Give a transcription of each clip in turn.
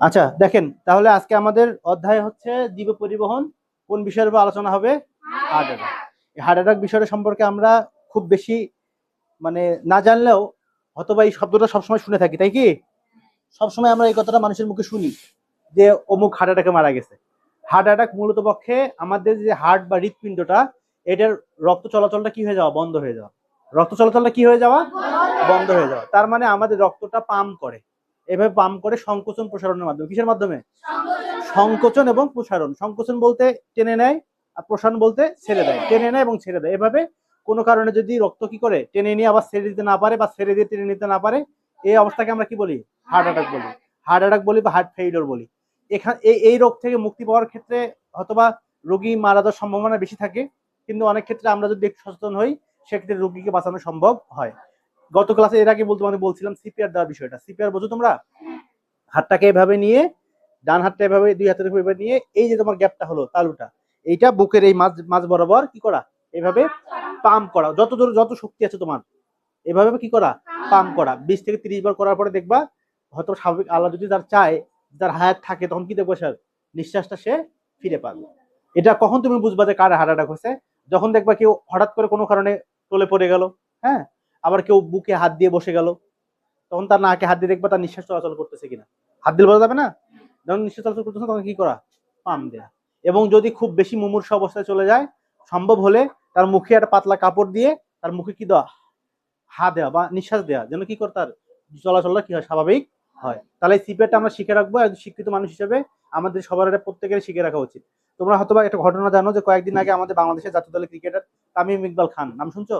আচ্ছা দেখেন তাহলে আজকে আমাদের অধ্যায় হচ্ছে জীব পরিবহন কোন বিষয়ের উপর আলোচনা হবে? হার্ট অ্যাটাক এই হার্ট অ্যাটাক বিষয়টা সম্পর্কে আমরা খুব বেশি মানে না জানলেও হয়তোবা এই শব্দটা সবসময় শুনে থাকি তাই কি? সবসময় আমরা এই কথাটা মানুষের মুখে শুনি যে অমুক হার্ট অ্যাটাকে মারা গেছে। হার্ট অ্যাটাক মূলত পক্ষে আমাদের যে হার্ট বা হৃৎপিণ্ডটা এটার রক্ত চলাচলটা কি হয়ে যাওয়া? বন্ধ হয়ে যাওয়া। রক্ত চলাচলটা কি হয়ে যাওয়া। বন্ধ হয়ে যাওয়া। তার মানে আমাদের রক্তটা পাম্প করে। এভাবে পাম্প করে সংকোচন প্রসারণের মাধ্যমে। কিসের মাধ্যমে? সংকোচন এবং প্রসারণ। সংকোচন বলতে টেনে নেয় আর প্রসারণ বলতে ছেড়ে দেয়। টেনে নেয় এবং ছেড়ে দেয়। এভাবে কোনো কারণে যদি রক্ত কি করে? টেনে নিয়ে আবার ছেড়ে দিতে না পারে বা ছেড়ে দিয়ে টেনে নিতে না পারে, এই অবস্থাকে আমরা কি বলি? হার্ট অ্যাটাক বলি। হার্ট অ্যাটাক বলি বা হার্ট ফেইলিওর বলি। এখানে, এই এই রোগ থেকে মুক্তি পাওয়ার ক্ষেত্রে অথবা রোগী মারা যাওয়ার সম্ভাবনা বেশি থাকে। কিন্তু অনেক ক্ষেত্রে আমরা যদি একটু সচেতন হই, সেক্ষেত্রে রোগীকে বাঁচানো সম্ভব হয়। গত ক্লাসে এর আগে বলতে মানে বলছিলাম সিপিআর দেওয়ার বিষয়টা। সিপিআর বোঝো তোমরা? হাতটাকে এভাবে নিয়ে ডান হাতটা এভাবে দুই হাতের উপর নিয়ে এই যে তোমার গ্যাপটা হলো তালুটা এইটা বুকের এই মাঝ মাঝ বরাবর কি করা? এভাবে পাম্প করা। যত দূর যত শক্তি আছে তোমার এভাবে কি করা? পাম্প করা। বিশ থেকে তিরিশ বার করার পরে দেখবা হয়তো স্বাভাবিক আল্লাহ যদি তার চায় যার হায়াত থাকে তখন কি দেখব স্যার? নিঃশ্বাসটা সে ফিরে পাবে। এটা কখন তুমি বুঝবা যে কার হার্ট অ্যাটাক হয়েছে? যখন দেখবা কেউ হঠাৎ করে কোনো কারণে টলে পড়ে গেল হ্যাঁ? আবার কেউ বুকে হাত দিয়ে বসে গেল, তখন তার নাকে হাত দিয়ে দেখবা তার নিঃশ্বাস চলাচল করতেছে কিনা। হাত দিলে বোঝা যাবে না? যখন নিঃশ্বাস চলাচল করতেছে তখন কি করা? পাম দেয়া। এবং যদি খুব বেশি মুমূর্ষ অবস্থায় চলে যায়, সম্ভব হলে তার মুখে একটা পাতলা কাপড় দিয়ে তার মুখে কি দেওয়া? হা দেওয়া বা নিঃশ্বাস দেওয়া, যেন কি করে তার চলাচলটা কি হয়? স্বাভাবিক হয়। তাহলে সিপিআরটা আমরা শিখে রাখব, একজন শিক্ষিত মানুষ হিসেবে আমাদের সবার এটা প্রত্যেকের শিখে রাখা উচিত। তোমরা হয়তো একটা ঘটনা জানো যে কয়েকদিন আগে আমাদের বাংলাদেশের জাতীয় দলের ক্রিকেটার তামিম ইকবাল খান, নাম শুনছো?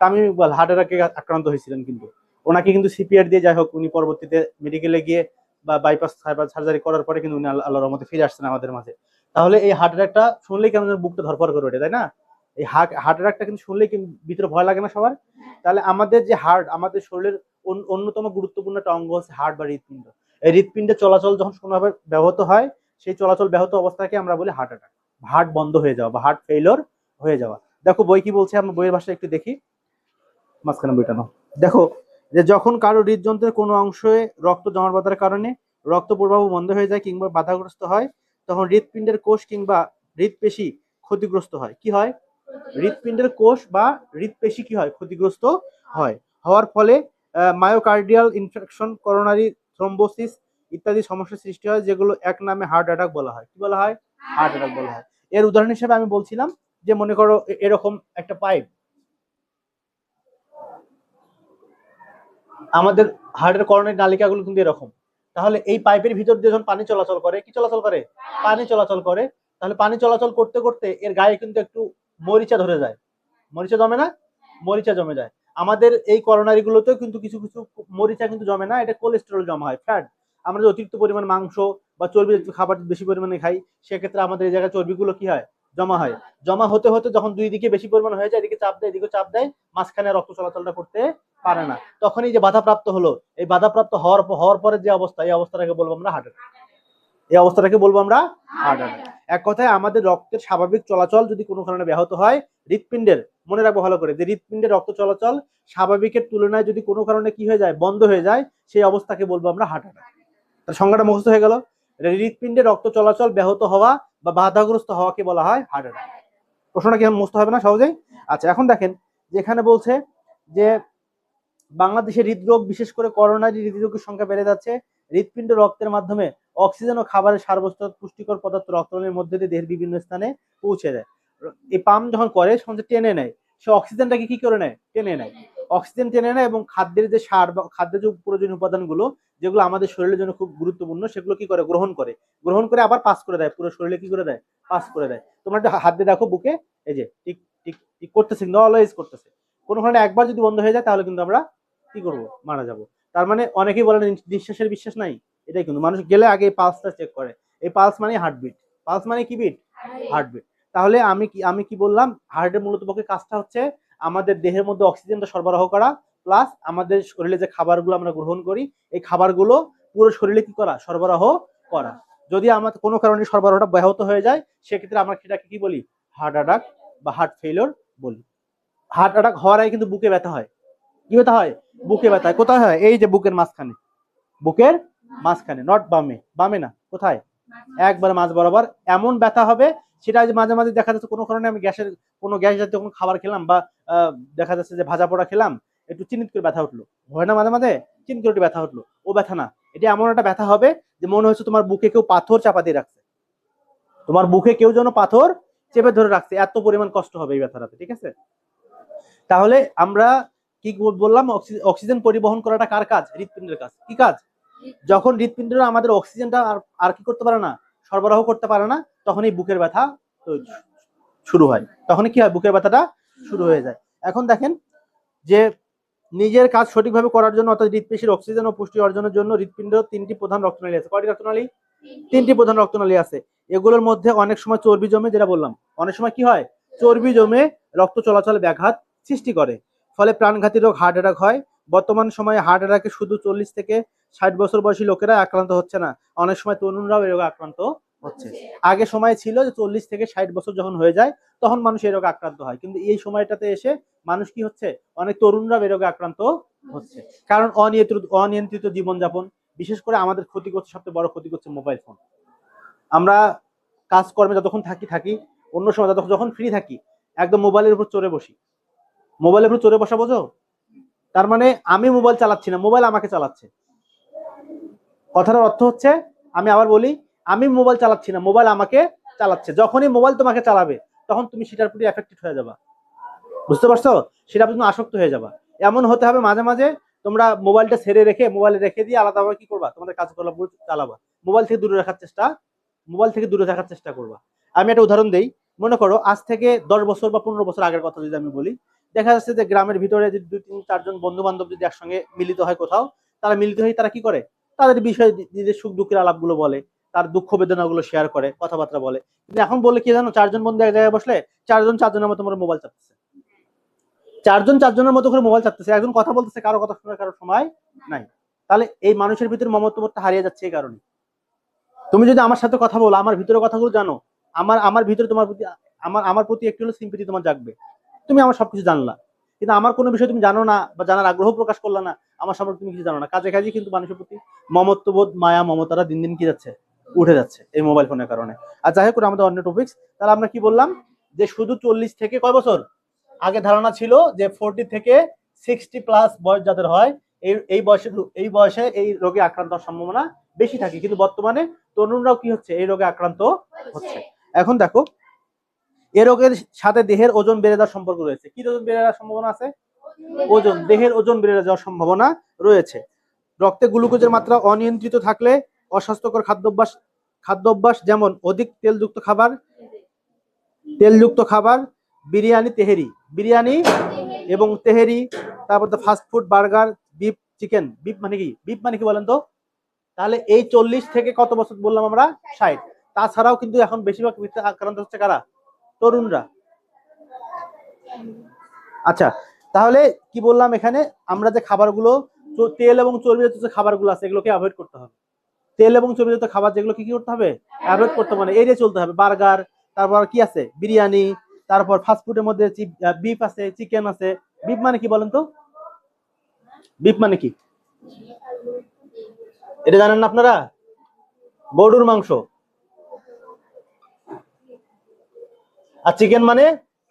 তামিম ইকবাল হার্ট অ্যাটাকে আক্রান্ত হয়েছিলেন কিন্তু। ওনাকে কিন্তু সিপিআর দিয়ে যাই হোক, উনি পরবর্তীতে মেডিকেলে গিয়ে বা বাইপাস সার্জারি করার পরে কিন্তু উনি আল্লাহ রহমতে ফিরে আসছেন আমাদের মাঝে। তাহলে এই হার্ট অ্যাটাকটা শুনলেই কেমন বুকটা ধরপড় করে ওঠে, তাই না? এই হার্ট অ্যাটাকটা কিন্তু শুনলেই কিন্তু ভিতরে ভয় লাগে না সবার? তাহলে আমাদের যে হার্ট আমাদের শরীরের অন্য- অন্যতম গুরুত্বপূর্ণ একটা অঙ্গ হচ্ছে হার্ট বা হৃৎপিণ্ড। এই হৃৎপিণ্ডের চলাচল যখন কোনোভাবে ব্যাহত হয়, সেই চলাচল ব্যাহত অবস্থাকে আমরা বলি হার্ট অ্যাটাক হার্ট বন্ধ হয়ে যাওয়া বা হার্ট ফেইলর হয়ে যাওয়া। দেখো বই কি বলছে? আমরা বইয়ের ভাষায় একটু দেখি। মাঝখানে বইটা দেখো, যে যখন কারও হৃদযন্ত্রের কোনো অংশে রক্ত জমাট কারণে রক্ত প্রবাহ বন্ধ হয়ে যায় কিংবা বাধাগ্রস্ত হয়, তখন হৃৎপিণ্ডের কোষ কিংবা হৃৎপেশি ক্ষতিগ্রস্ত হয়। কি হয়? হৃৎপিণ্ডের কোষ বা হৃৎপেশি কি হয়? ক্ষতিগ্রস্ত হয়। হওয়ার ফলে মায়োকার্ডিয়াল ইনফেকশন করোনারি থ্রম্বোসিস ইত্যাদি সমস্যার সৃষ্টি হয়, যেগুলো এক নামে হার্ট অ্যাটাক বলা হয়। কি বলা হয়? হার্ট অ্যাটাক বলা হয়। এর উদাহরণ হিসেবে আমি বলছিলাম যে, মনে করো এরকম একটা পাইপ আমাদের হার্টের করোনারি নালিকাগুলো কিন্তু এরকম। তাহলে এই পাইপের ভিতর দিয়ে যখন পানি চলাচল করে, কি চলাচল করে? পানি চলাচল করে। তাহলে পানি চলাচল করতে করতে এর গায়ে কিন্তু একটু মরিচা ধরে যায়। মরিচা জমে না? মরিচা জমে যায়। আমাদের এই করোনারি গুলোতেও কিন্তু কিছু কিছু মরিচা কিন্তু জমে না। এটা কোলেস্টেরল জমা হয় ফ্যাট আমরা যে অতিরিক্ত পরিমাণ মাংস বা চর্বি খাবার বেশি পরিমাণে খাই, সেক্ষেত্রে আমাদের এই জায়গায় চর্বিগুলো কি হয়? জমা হয়। জমা হতে হতে যখন দুই দিকে বেশি পরিমাণ হয়ে যায়, এদিকে চাপ দেয় এদিকে চাপ দেয়, মাঝখানে রক্ত চলাচলটা করতে পারে না। তখন এই যে বাধাপ্রাপ্ত হলো, এই বাধাপ্রাপ্ত হওয়ার হওয়ার পরে যে অবস্থা, এই অবস্থাটাকে বলব আমরা হার্ট অ্যাটাক এই অবস্থাটাকে বলব আমরা হার্ট অ্যাটাক এক কথায় আমাদের রক্তের স্বাভাবিক চলাচল যদি কোনো কারণে ব্যাহত হয়, হৃৎপিণ্ডের, মনে রাখব ভালো করে, যে হৃৎপিণ্ডের রক্ত চলাচল স্বাভাবিকের তুলনায় যদি কোনো কারণে কি হয়ে যায়, বন্ধ হয়ে যায়, সেই অবস্থাকে বলব আমরা হার্ট অ্যাটাক তার সংজ্ঞাটা মুখস্থ হয়ে গেল। হৃৎপিণ্ডে রক্ত চলাচল ব্যাহত হওয়া বা বাধাগ্রস্ত হওয়াকে বলা হয় হার্ট অ্যাটাক প্রশ্নটা কি মুখস্থ হবে না সহজেই? আচ্ছা এখন দেখেন, যেখানে বলছে যে বাংলাদেশে হৃদরোগ, বিশেষ করে করোনারি হৃদরোগের সংখ্যা বেড়ে যাচ্ছে, হৃৎপিণ্ড রক্তের মাধ্যমে অক্সিজেন ও খাবারের সারবস্ত পুষ্টিকর পদার্থ রক্তনালীর মধ্যে দিয়ে দেহের বিভিন্ন স্থানে পৌঁছে দেয় এই পাম্প যখন করে সঙ্গে টেনে নেয়। সে অক্সিজেনটাকে কি করে নেয়? টেনে নেয়। অক্সিজেন টেনে নেয় এবং খাদ্যের যে সার বা খাদ্যের যে প্রয়োজনীয় উপাদানগুলো যেগুলো আমাদের শরীরের জন্য খুব গুরুত্বপূর্ণ সেগুলো কি করে? গ্রহণ করে। গ্রহণ করে আবার পাস করে দেয় পুরো শরীরে কি করে দেয়? পাস করে দেয়। তোমরা একটা হাত দিয়ে দেখো বুকে এই যে টিক টিক টিক করতেছে কিন্তু অলওয়েজ করতেছে। কোনো কারণে একবার যদি বন্ধ হয়ে যায় তাহলে কিন্তু আমরা কি করব? মারা যাব। তার মানে অনেকেই বলেন নিঃশ্বাসের বিশ্বাস নাই। এটাই কিন্তু। মানুষ গেলে আগে এই পালসটা চেক করে। এই পালস মানে হার্টবিট পালস মানে কি বিট হার্টবিট তাহলে আমি কি আমি কি বললাম? হার্টের মূলত পক্ষে কাজটা হচ্ছে আমাদের দেহের মধ্যে অক্সিজেনটা সরবরাহ করা প্লাস আমাদের শরীরে যে খাবারগুলো আমরা গ্রহণ করি, এই খাবারগুলো পুরো শরীরে কি করা? সরবরাহ করা। যদি আমাদের কোনো কারণে সরবরাহটা ব্যাহত হয়ে যায়, সেক্ষেত্রে আমরা সেটাকে কি বলি? হার্ট অ্যাটাক বা হার্ট ফেইলর বলি। হার্ট অ্যাটাক হওয়ার আগে কিন্তু বুকে ব্যথা হয়। কি ব্যথা হয়? বুকে ব্যথা কোথায় হয়? এই যে বুকের মাঝখানে। বুকের মাঝখানে নট বামে। বামে না, কোথায়? একবার মাঝ বরাবর। এমন ব্যথা হবে, সেটা যে মাঝে মাঝে দেখা যাচ্ছে কোনো কারণে আমি গ্যাসের, কোনো গ্যাস জাতীয় কোনো খাবার খেলাম বা দেখা যাচ্ছে যে ভাজা পোড়া খেলাম একটু চিনিত করে ব্যথা উঠল। হয় না মাঝে মাঝে চিনিত করে ব্যথা উঠল। ও ব্যথা না। এটা এমন একটা ব্যথা হবে যে মনে হচ্ছে তোমার বুকে কেউ পাথর চাপা দিয়ে রাখছে। তোমার বুকে কেউ যেন পাথর চেপে ধরে রাখছে। এত পরিমাণ কষ্ট হবে এই ব্যথাটাতে, ঠিক আছে? তাহলে আমরা কি বললাম? অক্সি- অক্সিজেন পরিবহন করাটা কার কাজ? হৃৎপিণ্ডের কাজ। কি কাজ? যখন হৃৎপিণ্ডরা আমাদের অক্সিজেনটা আর আর কি করতে পারে না, সরবরাহ করতে পারে না, তখনই বুকের ব্যথা শুরু হয়। তখনই কি হয়? বুকের ব্যথাটা শুরু হয়ে যায়। এখন দেখেন যে নিজের কাজ সঠিকভাবে করার জন্য অর্থাৎ হৃৎপেশির অক্সিজেন ও পুষ্টি অর্জনের জন্য হৃৎপিণ্ড তিনটি প্রধান রক্তনালী আছে। কয়টি রক্তনালী? তিনটি। প্রধান রক্তনালী আছে। এগুলোর মধ্যে অনেক সময় চর্বি জমে যেটা বললাম অনেক সময় কি হয়? চর্বি জমে রক্ত চলাচলে ব্যাঘাত সৃষ্টি করে। ফলে প্রাণঘাতী রোগ হার্ট অ্যাটাক হয়। বর্তমান সময়ে হার্ট অ্যাটাকে শুধু চল্লিশ থেকে ষাট বছর বয়সী লোকেরা আক্রান্ত হচ্ছে না। অনেক সময় তরুণরাও এই রোগে আক্রান্ত হচ্ছে। আগে সময় ছিল যে চল্লিশ থেকে ষাট বছর যখন হয়ে যায় তখন মানুষ এই রোগে আক্রান্ত হয়। কিন্তু এই সময়টাতে এসে মানুষ কি হচ্ছে? অনেক তরুণরা এই রোগে আক্রান্ত হচ্ছে। কারণ অনিয়ন্ত্রিত অনিয়ন্ত্রিত জীবনযাপন বিশেষ করে আমাদের ক্ষতি করছে সবচেয়ে বড় ক্ষতি করছে মোবাইল ফোন আমরা কাজকর্মে যতক্ষণ থাকি থাকি অন্য সময় যতক্ষণ যখন ফ্রি থাকি একদম মোবাইলের উপর চড়ে বসি। মোবাইলের উপর চড়ে বসা বোঝো? তার মানে আমি মোবাইল চালাচ্ছি না মোবাইল আমাকে চালাচ্ছে। কথাটার অর্থ হচ্ছে আমি আবার বলি আমি মোবাইল চালাচ্ছি না মোবাইল আমাকে চালাচ্ছে। যখনই মোবাইল তোমাকে চালাবে, তখন তুমি সেটার প্রতি এফেক্টেড হয়ে যাবা। বুঝতে পারছ? সেটা তুমি আসক্ত হয়ে যাবা। এমন হতে হবে মাঝে মাঝে, তোমরা মোবাইলটা ছেড়ে রেখে মোবাইলে রেখে দিয়ে আলাদাভাবে কি করবা? তোমাদের কাজকর্ম চালাবা। মোবাইল থেকে দূরে রাখার চেষ্টা মোবাইল থেকে দূরে থাকার চেষ্টা করবা। আমি একটা উদাহরণ দিই। মনে করো, আজ থেকে দশ বছর বা পনেরো বছর আগের কথা যদি আমি বলি, দেখা যাচ্ছে যে গ্রামের ভিতরে যদি দুই তিন চারজন বন্ধু বান্ধব যদি একসঙ্গে মিলিত হয় কোথাও, তারা মিলিত হয়ে তারা কি করে? তাদের বিষয়ে নিজের সুখ দুঃখের আলাপগুলো বলে। তার দুঃখ বেদনাগুলো শেয়ার করে, কথাবার্তা বলে। কিন্তু এখন বলে কি জানো, চারজন বন্ধু এক জায়গায় বসলে চারজন চারজনের মতো করে মোবাইল চাপতেছে। চারজন চারজনের মতো করে মোবাইল চাপতেছে, একজন কথা বলতেছে, কারও কথা শোনার কারও সময় নাই। তাহলে এই মানুষের ভিতরে মমত্ববোধটা হারিয়ে যাচ্ছে এই কারণে। তুমি যদি আমার সাথে কথা বলো, আমার ভিতরে কথাগুলো জানো, আমার আমার ভিতরে তোমার প্রতি, আমার আমার প্রতি একটু হলো সিম্পতি তোমার জাগবে। তুমি আমার সবকিছু জানলা। কিন্তু আমার কোনো বিষয় তুমি জানো না বা জানার আগ্রহ প্রকাশ করলা না, আমার সম্পর্কে তুমি কিছু জানো না। কাজে কাজে কিন্তু মানুষের প্রতি মমত্ববোধ, মায়া, মমতারা দিন দিন কি যাচ্ছে? উঠে যাচ্ছে এই মোবাইল ফোনের কারণে। আর যাই হোক আমাদের অন্য টপিক্স তাহলে আমরা কি বললাম? যে শুধু চল্লিশ থেকে কয় বছর? আগে ধারণা ছিল যে ফোরটি থেকে সিক্সটি প্লাস বয়স যাদের হয়, এই এই বয়সে এই বয়সে এই রোগে আক্রান্ত হওয়ার সম্ভাবনা বেশি থাকে। কিন্তু বর্তমানে তরুণরাও কি হচ্ছে? এই রোগে আক্রান্ত হচ্ছে। এখন দেখো, এ রোগের সাথে দেহের ওজন বেড়ে যাওয়ার সম্পর্ক রয়েছে। কি ওজন বেড়ে যাওয়ার সম্ভাবনা আছে? ওজন, দেহের ওজন বেড়ে যাওয়ার সম্ভাবনা রয়েছে। রক্তে গ্লুকোজের মাত্রা অনিয়ন্ত্রিত থাকলে অস্বাস্থ্যকর খাদ্যাভ্যাস খাদ্যাভ্যাস যেমন অধিক তেলযুক্ত খাবার তেলযুক্ত খাবার, বিরিয়ানি, তেহেরি। বিরিয়ানি এবং তেহেরি, তারপর fast food burger beef chicken beef মানে কি? বিফ মানে কি বলেন তো? তাহলে এই চল্লিশ থেকে কত বছর বললাম আমরা? ষাট। তাছাড়াও কিন্তু এখন বেশিরভাগ আক্রান্ত হচ্ছে কারা? তরুণরা। আচ্ছা তাহলে কি বললাম এখানে? আমরা যে খাবারগুলো তেল এবং চর্বিজাত যে খাবারগুলো আছে, এগুলোকে অ্যাভয়েড করতে হবে। তেল এবং চর্বিজাত খাবার যেগুলো কি করতে হবে? অ্যাভয়েড করতে হবে এড়িয়ে চলতে হবে। বার্গার তারপর কি আছে? বিরিয়ানি তারপর ফাস্টফুডের মধ্যে বিফ আছে চিকেন আছে। বিফ মানে কি বলেন তো? বিফ মানে কি? এটা জানেন না আপনারা? গরুর মাংস। আর চিকেন মানে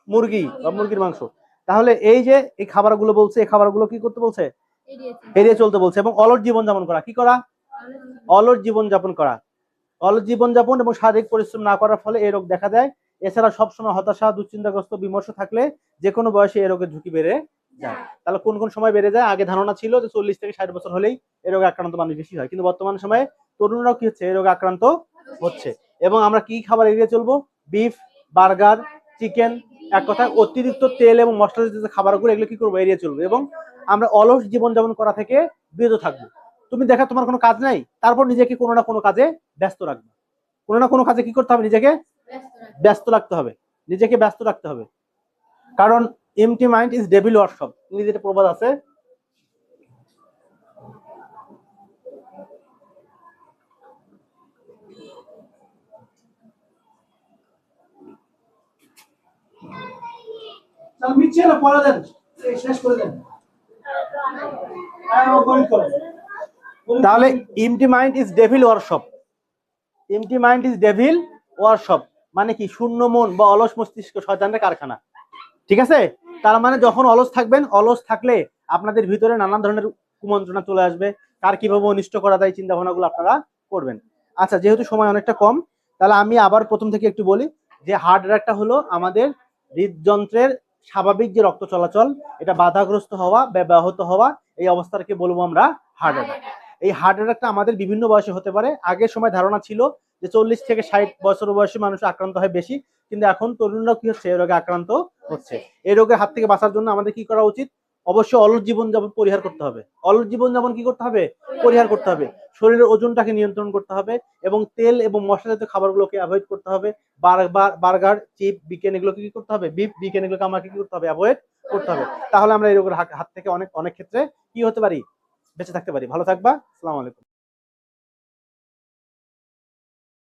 মুরগি বা মুরগির মাংস। তাহলে এই যে এই খাবারগুলো বলছে এই খাবারগুলো কি করতে বলছে? এড়িয়ে চলতে। বলছে এবং অলস জীবন যাপন করা। কি করা? অলস জীবনযাপন করা। অলস জীবনযাপন এবং শারীরিক পরিশ্রম না করার ফলে এই রোগ দেখা দেয়। এছাড়া সবসময় হতাশা দুশ্চিন্তাগ্রস্ত বিমর্ষ থাকলে যে কোনো বয়সে এই রোগের ঝুঁকি বেড়ে যায়। তাহলে কোন কোন সময় বেড়ে যায়? আগে ধারণা ছিল যে চল্লিশ থেকে ষাট বছর হলেই এই রোগে আক্রান্ত মানুষ বেশি হয়। কিন্তু বর্তমান সময়ে তরুণরাও কি হচ্ছে? এই রোগে আক্রান্ত হচ্ছে। এবং আমরা কি খাবার এড়িয়ে চলবো? বিফ বার্গার চিকেন এক কথায় অতিরিক্ত তেল এবং মশলা জাতীয় খাবারগুলো এগুলো কি করব? এড়িয়ে চলবো। এবং আমরা অলস জীবনযাপন করা থেকে বিরত থাকব। তুমি দেখা তোমার কোনো কাজ নাই, তারপর নিজেকে কোনো না কোনো কাজে ব্যস্ত রাখবে। কোনো না কোনো কাজে কি করতে হবে? নিজেকে ব্যস্ত রাখতে হবে। নিজেকে ব্যস্ত রাখতে হবে। কারণ empty mind is devil workshop ইংরেজিতে প্রবাদ আছে মিটছে পড়া দেন। শেষ করে দেন। হ্যাঁ তাহলে empty mind is devil workshop empty mind is devil workshop মানে কি? শূন্য মন বা অলস মস্তিষ্ক শয়তানের কারখানা। ঠিক আছে? তার মানে যখন অলস থাকবেন, অলস থাকলে আপনাদের ভিতরে নানান ধরনের কুমন্ত্রণা চলে আসবে। কার কীভাবে অনিষ্ট করা যায় চিন্তা ভাবনাগুলো আপনারা করবেন। আচ্ছা যেহেতু সময় অনেকটা কম, তাহলে আমি আবার প্রথম থেকে একটু বলি যে হার্ট অ্যাটাকটা হলো আমাদের হৃদযন্ত্রের স্বাভাবিক যে রক্ত চলাচল, এটা বাধাগ্রস্ত হওয়া ব্যাহত হওয়া, এই অবস্থাটাকে বলব আমরা হার্ট অ্যাটাক এই হার্ট অ্যাটাকটা আমাদের বিভিন্ন বয়সে হতে পারে। আগের সময় ধারণা ছিল যে চল্লিশ থেকে ষাট বছর বয়সী মানুষ আক্রান্ত হয় বেশি, কিন্তু এখন তরুণরাও কি হচ্ছে, এই রোগে আক্রান্ত হচ্ছে। এই রোগের হাত থেকে বাঁচার জন্য আমাদের কি করা উচিত? অবশ্যই অলস জীবনযাপন পরিহার করতে হবে। অলস জীবনযাপন কি করতে হবে? পরিহার করতে হবে। শরীরের ওজনটাকে নিয়ন্ত্রণ করতে হবে এবং তেল এবং মশলা জাতীয় খাবারগুলোকে অ্যাভয়েড করতে হবে। বার্গার, চিপ, বিকেন এগুলোকে কি করতে হবে? বিফ, বিকেন এগুলোকে আমাকে কি করতে হবে? অ্যাভয়েড করতে হবে। তাহলে আমরা এই রোগের হাত থেকে অনেক অনেক ক্ষেত্রে কি হতে পারি? বেঁচে থাকতে পারি। ভালো থাকবা আসসালামু আলাইকুম।